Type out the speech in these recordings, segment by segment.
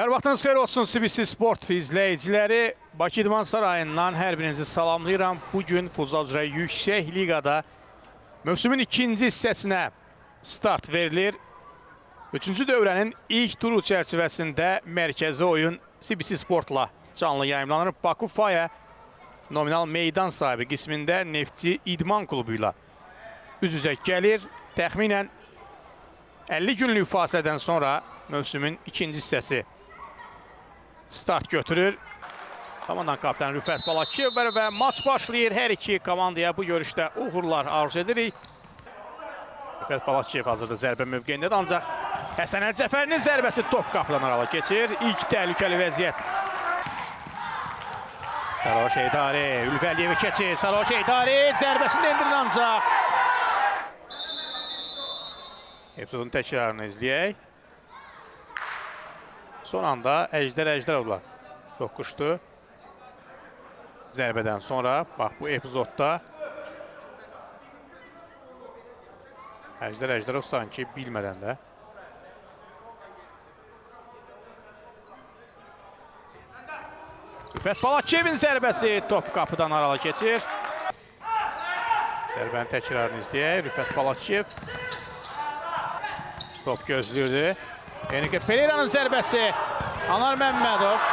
Hər vaxtınız xeyir olsun CBC Sport izləyiciləri. Bakı İdman Sarayından hər birinizi salamlayıram. Bu gün futsal üzrə yüksək liqada mövsümün ikinci hissəsinə start verilir. Üçüncü dövrənin ilk turu çərçivəsində mərkəzi oyun CBC Sportla canlı yayımlanır. Baku Faya nominal meydan sahibi qismində Neftçi İdman klubu ilə üz-üzə gəlir. Təxminən 50 günlük fasilədən sonra mövsümün ikinci hissəsi start götürür. Komandanın kaptanı Rüfət Balakiyevlər və maç başlayır. Hər iki komandaya bu görüşdə uğurlar arzu edirik. Rüfət Balakiyev hazırda zərbə mövqeyindədir ancaq Həsən Əl Cəfərinin zərbəsi top qapıdan arala keçir. İlk təhlükəli vəziyyət. Saroş Eydari, Ülvəliyevi keçir. Saroş Eydari zərbəsini endirir ancaq. Epizodun təkrarını izləyək. Son anda Əjdər Əjdərovla toqquşdu. Zərbədən sonra bax bu epizodda Əjdər Əjdərov sanki bilmədən də Rüfət Balakiyevin zərbəsi top qapıdan arala keçir. Zərbənin təkrarını izləyək. Rüfət Balakiyev top gözləyirdi. Enrique Pereira'nın zərbəsi. Anar Məmmədov.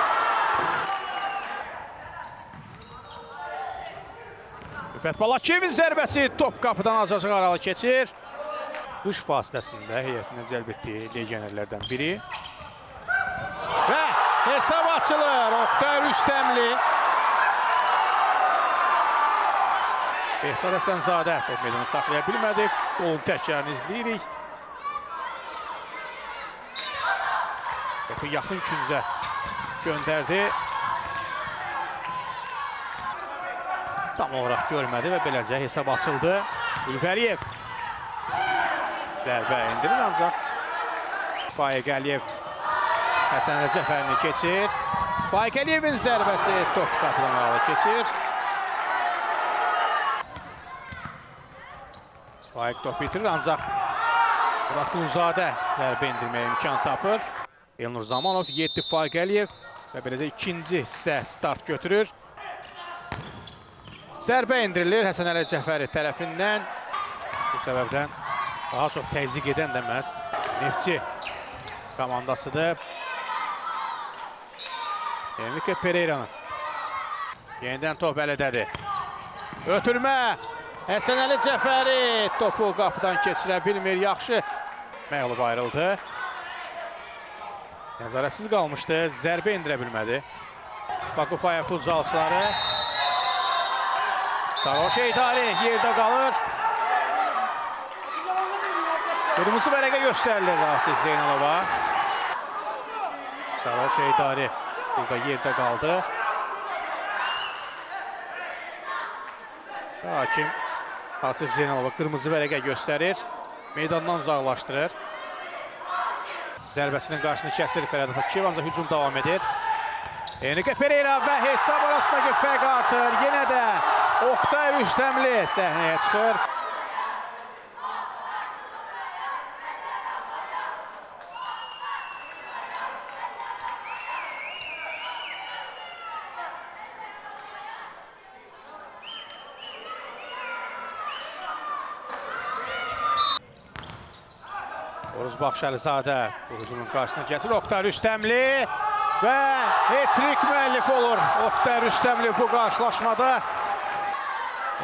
Rüfət Balakiyevin zərbəsi top qapıdan azacıq aralı keçir. Qış fasiləsində heyətinə cəlb etdiyi legionerlərdən biri. Və hesab açılır. Oktay Rüstəmli. Ehsad Həsənzadə top meydanı saxlaya bilmədi. Qolun təkrarını izləyirik. Topu yaxın küncə göndərdi. Tam olaraq görmədi və beləcə hesab açıldı. Ülfəliyev zərbə endirir ancaq Bayıq Əliyev Həsən Rəcəfərini keçir. Bayıq Əliyevin zərbəsi top qapıdan aralı keçir. Bayıq top bitirir ancaq Murat Quluzadə zərbə endirməyə imkan tapır. Elnur Zamanov, 7 Faiq Əliyev və beləcə ikinci hissə start götürür. Zərbə indirilir Həsən Əli Cəfəri tərəfindən. Bu səbəbdən daha çox təzyiq edən də məhz Neftçi komandasıdır. Enrique Pereira'nın yenidən top ələdədir. Ötürmə Həsən Əli Cəfəri topu qapıdan keçirə bilmir. Yaxşı məğlub ayrıldı. Nəzarətsiz qalmışdı. Zərbə endirə bilmədi. Bakufaya futzalçıları. Saroş Eydari yerdə qalır. Qırmızı vərəqə göstərilir Rasif Zeynalova. Saroş Eydari burada yerdə qaldı. Hakim Rasif Zeynalova qırmızı vərəqə göstərir. Meydandan uzaqlaşdırır. Zərbəsinin qarşısını kəsir Fərəd Hakiyev, ancaq hücum davam edir. Enrique Pereira və hesab arasındakı fərq artır. Yenə də Oktay Rüstəmli səhnəyə çıxır. Oruz Baxşəlizadə bu hücumun qarşısına keçir. Oktay Rüstəmli və hat-trick müəllif olur. Oktay Rüstəmli bu qarşılaşmada.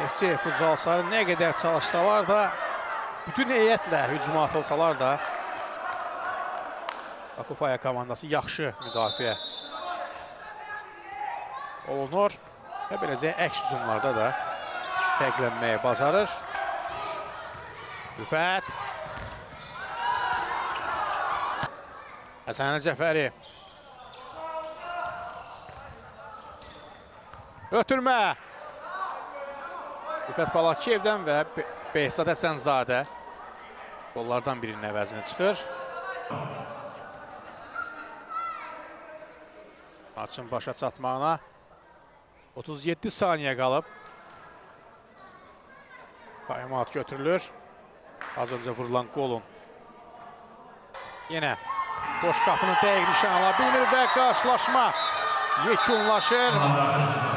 FC futsalçıları nə qədər çalışsalar da, bütün heyətlə hücuma atılsalar da, Bakufaya komandası yaxşı müdafiə olunur və beləcə əks hücumlarda da fərqlənməyə bacarır. Rüfət Həsən Cəfəri. Ötürmə. Rüfət Balakiyevdən və Be- Behzad Həsənzadə qollardan birinin əvəzinə çıxır. Maçın başa çatmağına 37 saniyə qalıb. Timeout götürülür. Az öncə vurulan qolun yenə boş qapını dəqiq nişan ala bilmir və qarşılaşma yekunlaşır.